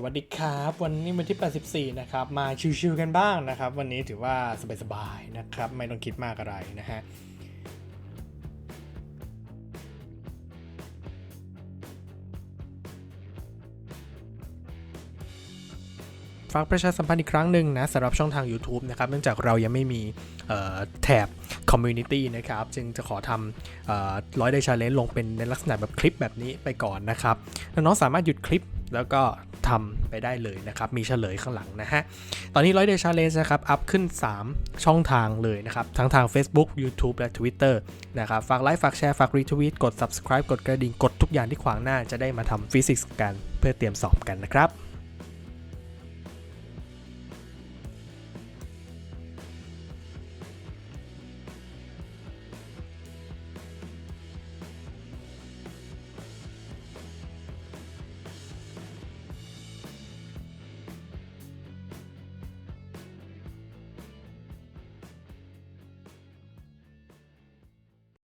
สวัสดีครับ วันนี้วันที่ 84 นะครับ มาชิวๆกันบ้างนะครับ วันนี้ถือว่าสบายๆนะครับ ไม่ต้องคิดมากอะไรนะฮะฝากประชาสัมพันธ์อีกครั้งหนึ่งนะสำหรับช่องทาง YouTube นะครับเนื่องจากเรายังไม่มีเอ่อแถบ Community นะครับ จึงจะขอทำร้อยได้ชาเลนจ์ลงเป็นในลักษณะแบบคลิปแบบนี้ไปก่อนนะครับ น้องๆสามารถหยุดคลิปแล้วก็ ทำไปได้เลยนะครับ มีเฉลยข้างหลังนะฮะ ตอนนี้ร้อยเดย์ชาเลนจ์นะครับ อัพขึ้น 3 ช่องทางเลยนะครับ ทั้งทาง Facebook YouTube และ Twitter นะครับ ฝากไลค์ ฝากแชร์ ฝากรีทวีตกด subscribe กดกระดิ่ง กดทุกอย่างที่ขวางหน้าจะได้มาทำฟิสิกส์กัน เพื่อเตรียมสอบกันนะครับ